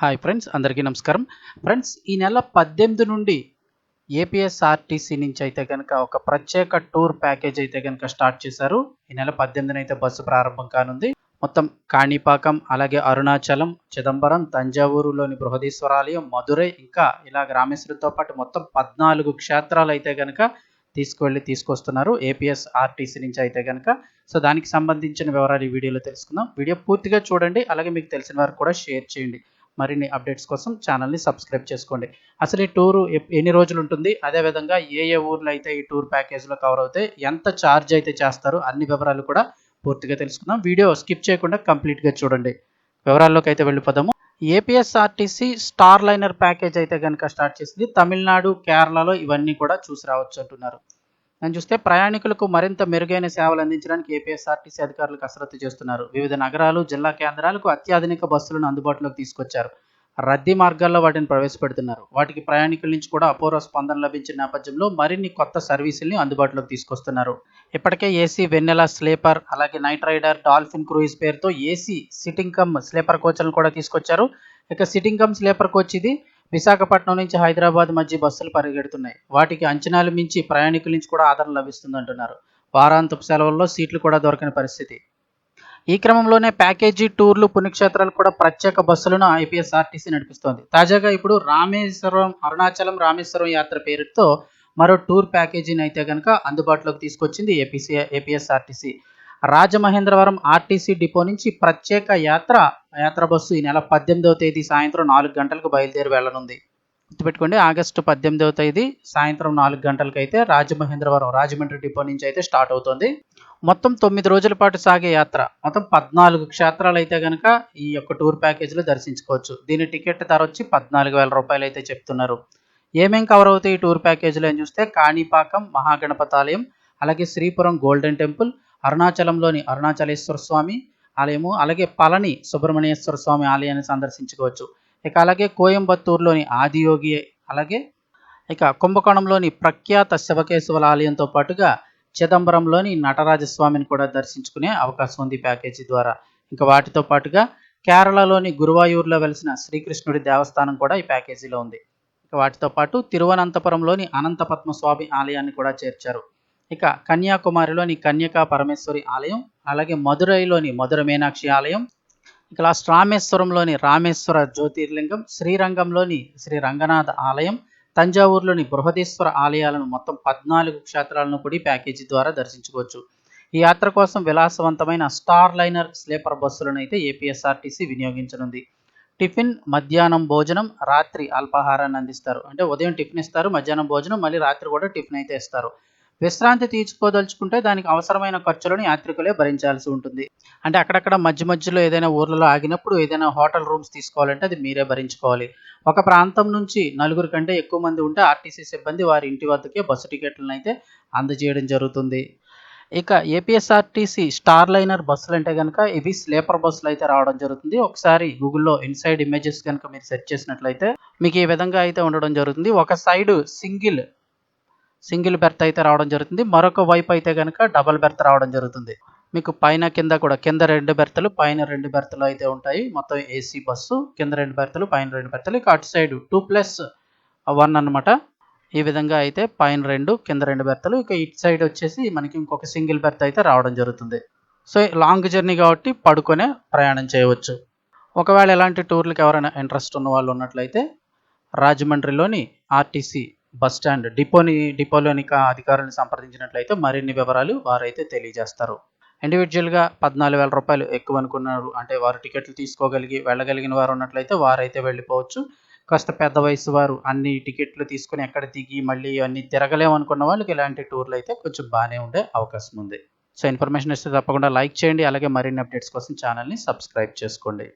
Hi friends అందరికీ నమస్కారం. Friends ఈ నెల పద్దెనిమిది నుండి ఏపీఎస్ఆర్టీసీ నుంచి అయితే కనుక ఒక ప్రత్యేక టూర్ ప్యాకేజ్ అయితే కనుక స్టార్ట్ చేశారు. ఈ నెల పద్దెనిమిదిన అయితే బస్సు ప్రారంభం కానుంది. మొత్తం కాణిపాకం అలాగే అరుణాచలం చిదంబరం తంజావూరులోని బృహదీశ్వరాలయం మధురై ఇంకా ఇలా రామేశ్వరంతో పాటు మొత్తం పద్నాలుగు క్షేత్రాలు అయితే కనుక తీసుకువెళ్ళి తీసుకొస్తున్నారు ఏపీఎస్ ఆర్టీసీ నుంచి అయితే కనుక సో దానికి సంబంధించిన వివరాలు ఈ వీడియోలో తెలుసుకుందాం. వీడియో పూర్తిగా చూడండి అలాగే మీకు తెలిసిన వారు కూడా షేర్ చేయండి. మరిన్ని అప్డేట్స్ కోసం ఛానల్ని సబ్స్క్రైబ్ చేసుకోండి. అసలు ఈ టూరు ఎన్ని రోజులు ఉంటుంది? అదేవిధంగా ఏ ఏ ఊర్లో అయితే ఈ టూర్ ప్యాకేజ్లో కవర్ అవుతాయి? ఎంత ఛార్జ్ అయితే చేస్తారు? అన్ని వివరాలు కూడా పూర్తిగా తెలుసుకుందాం. వీడియో స్కిప్ చేయకుండా కంప్లీట్గా చూడండి. వివరాల్లోకి అయితే వెళ్ళిపోదాము. ఏపీఎస్ఆర్టీసీ స్టార్ లైనర్ ప్యాకేజ్ అయితే కనుక స్టార్ట్ చేసింది. తమిళనాడు కేరళలో ఇవన్నీ కూడా చూసి రావచ్చు అంటున్నారు. నేను చూస్తే ప్రయాణికులకు మరింత మెరుగైన సేవలు అందించడానికి ఏపీఎస్ఆర్టీసీ అధికారులు కసరత్తు చేస్తున్నారు. వివిధ నగరాలు జిల్లా కేంద్రాలకు అత్యాధునిక బస్సులను అందుబాటులోకి తీసుకొచ్చారు. రద్దీ మార్గాల్లో వాటిని ప్రవేశపెడుతున్నారు. వాటికి ప్రయాణికుల నుంచి కూడా అపూర్వ స్పందన లభించిన నేపథ్యంలో మరిన్ని కొత్త సర్వీసుల్ని అందుబాటులోకి తీసుకొస్తున్నారు. ఇప్పటికే ఏసీ వెన్నెల స్లీపర్ అలాగే నైట్ రైడర్ డాల్ఫిన్ క్రూయిజ్ పేరుతో ఏసీ సిట్టింగ్ కమ్ స్లీపర్ కోచ్లను కూడా తీసుకొచ్చారు. ఇక సిట్టింగ్ కమ్ స్లీపర్ కోచ్ ఇది విశాఖపట్నం నుంచి హైదరాబాద్ మధ్య బస్సులు పరిగెడుతున్నాయి. వాటికి అంచనాలు మించి ప్రయాణికుల నుంచి కూడా ఆదరణ లభిస్తుంది అంటున్నారు వారాంతపు సెలవుల్లో సీట్లు కూడా దొరకని పరిస్థితి. ఈ క్రమంలోనే ప్యాకేజీ టూర్లు పుణ్యక్షేత్రాలు కూడా ప్రత్యేక బస్సులను ఐపీఎస్ఆర్టీసీ నడిపిస్తోంది. తాజాగా ఇప్పుడు రామేశ్వరం అరుణాచలం రామేశ్వరం యాత్ర పేరుతో మరో టూర్ ప్యాకేజీని అయితే కనుక అందుబాటులోకి తీసుకొచ్చింది APC APSRTC. Rajamahendravaram RTC depot నుంచి ప్రత్యేక యాత్ర యాత్ర బస్సు ఈ నెల పద్దెనిమిదవ తేదీ సాయంత్రం నాలుగు గంటలకు బయలుదేరి వెళ్ళనుంది. గుర్తుపెట్టుకోండి ఆగస్టు పద్దెనిమిదవ తేదీ సాయంత్రం నాలుగు గంటలకు అయితే రాజమహేంద్రవరం రాజమండ్రి డిపో నుంచి అయితే స్టార్ట్ అవుతుంది. మొత్తం తొమ్మిది రోజుల పాటు సాగే యాత్ర. మొత్తం పద్నాలుగు క్షేత్రాలు అయితే కనుక ఈ యొక్క టూర్ ప్యాకేజీలో దర్శించుకోవచ్చు. దీని టికెట్ ధర వచ్చి పద్నాలుగు వేల రూపాయలు అయితే చెప్తున్నారు. ఏమేం కవర్ అవుతాయి ఈ టూర్ ప్యాకేజీలో అని చూస్తే కాణిపాకం మహాగణపతాలయం అలాగే శ్రీపురం గోల్డెన్ టెంపుల్ అరుణాచలంలోని అరుణాచలేశ్వర స్వామి ఆలయము అలాగే పళని సుబ్రహ్మణ్యేశ్వర స్వామి ఆలయాన్ని సందర్శించుకోవచ్చు. ఇక అలాగే కోయంబత్తూరులోని ఆదియోగి అలాగే ఇక కుంభకోణంలోని ప్రఖ్యాత శివకేశవుల ఆలయంతో పాటుగా చిదంబరంలోని నటరాజస్వామిని కూడా దర్శించుకునే అవకాశం ఉంది ప్యాకేజీ ద్వారా. ఇంకా వాటితో పాటుగా కేరళలోని గురువాయూరులో వెలిసిన శ్రీకృష్ణుడి దేవస్థానం కూడా ఈ ప్యాకేజీలో ఉంది. ఇక వాటితో పాటు తిరువనంతపురంలోని అనంతపద్మ స్వామి ఆలయాన్ని కూడా చేర్చారు. ఇక కన్యాకుమారిలోని కన్యకా పరమేశ్వరి ఆలయం అలాగే మదురైలోని మధుర మీనాక్షి ఆలయం ఇక లాస్ట్ రామేశ్వరంలోని రామేశ్వర జ్యోతిర్లింగం శ్రీరంగంలోని శ్రీ రంగనాథ ఆలయం తంజావూరులోని బృహదీశ్వర ఆలయాలను మొత్తం పద్నాలుగు క్షేత్రాలను కూడా ప్యాకేజీ ద్వారా దర్శించుకోవచ్చు. ఈ యాత్ర కోసం విలాసవంతమైన స్టార్ లైనర్ స్లీపర్ బస్సులను అయితే ఏపీఎస్ఆర్టీసీ వినియోగించనుంది. టిఫిన్ మధ్యాహ్నం భోజనం రాత్రి అల్పాహారాన్ని అందిస్తారు. అంటే ఉదయం టిఫిన్ ఇస్తారు మధ్యాహ్నం భోజనం మళ్ళీ రాత్రి కూడా టిఫిన్ అయితే ఇస్తారు. విశ్రాంతి తీర్చుకోదలుచుకుంటే దానికి అవసరమైన ఖర్చులను యాత్రికులే భరించాల్సి ఉంటుంది. అంటే అక్కడక్కడ మధ్య మధ్యలో ఏదైనా ఊర్లలో ఆగినప్పుడు ఏదైనా హోటల్ రూమ్స్ తీసుకోవాలంటే అది మీరే భరించుకోవాలి. ఒక ప్రాంతం నుంచి నలుగురు కంటే ఎక్కువ మంది ఉంటే ఆర్టీసీ సిబ్బంది వారి ఇంటి వద్దకే బస్సు టికెట్లను అయితే అందజేయడం జరుగుతుంది. ఇక ఏపీఎస్ఆర్టీసీ స్టార్ లైనర్ బస్సులు అంటే కనుక ఇవి స్లీపర్ బస్సులు అయితే రావడం జరుగుతుంది. ఒకసారి గూగుల్లో ఇన్సైడ్ ఇమేజెస్ కనుక మీరు సెర్చ్ చేసినట్లయితే మీకు ఈ విధంగా అయితే ఉండడం జరుగుతుంది. ఒక సైడ్ సింగిల్ సింగిల్ బెర్త్ అయితే రావడం జరుగుతుంది. మరొక వైపు అయితే కనుక డబల్ బెర్త్ రావడం జరుగుతుంది. మీకు పైన కింద కూడా కింద రెండు బెర్తలు పైన రెండు బెర్తలు అయితే ఉంటాయి. మొత్తం ఏసీ బస్సు కింద రెండు బెర్తలు పైన రెండు బెర్తలు. ఇక అటు సైడ్ టూ ప్లస్ వన్ అన్నమాట. ఈ విధంగా అయితే పైన రెండు కింద రెండు బెర్తలు. ఇక ఇటు సైడ్ వచ్చేసి మనకి ఇంకొక సింగిల్ బెర్త్ అయితే రావడం జరుగుతుంది. సో లాంగ్ జర్నీ కాబట్టి పడుకొనే ప్రయాణం చేయవచ్చు. ఒకవేళ ఎలాంటి టూర్లకు ఎవరైనా ఇంట్రెస్ట్ ఉన్న వాళ్ళు ఉన్నట్లయితే రాజమండ్రిలోని ఆర్టీసీ బస్ స్టాండ్ డిపోని డిపోలోని అధికారులను సంప్రదించినట్లయితే మరిన్ని వివరాలు వారైతే తెలియజేస్తారు. ఇండివిజువల్గా పద్నాలుగు వేల రూపాయలు ఎక్కువ అనుకున్నారు. అంటే వారు టికెట్లు తీసుకోగలిగి వెళ్ళగలిగిన వారు ఉన్నట్లయితే వారైతే వెళ్ళిపోవచ్చు. కాస్త పెద్ద వయసు వారు అన్ని టికెట్లు తీసుకుని ఎక్కడ దిగి మళ్ళీ అన్ని తిరగలేము అనుకున్న వాళ్ళకి ఇలాంటి టూర్లు అయితే కొంచెం బాగానే ఉండే అవకాశం ఉంది సో ఇన్ఫర్మేషన్ ఇస్తే తప్పకుండా లైక్ చేయండి. అలాగే మరిన్ని అప్డేట్స్ కోసం ఛానల్ని సబ్స్క్రైబ్ చేసుకోండి.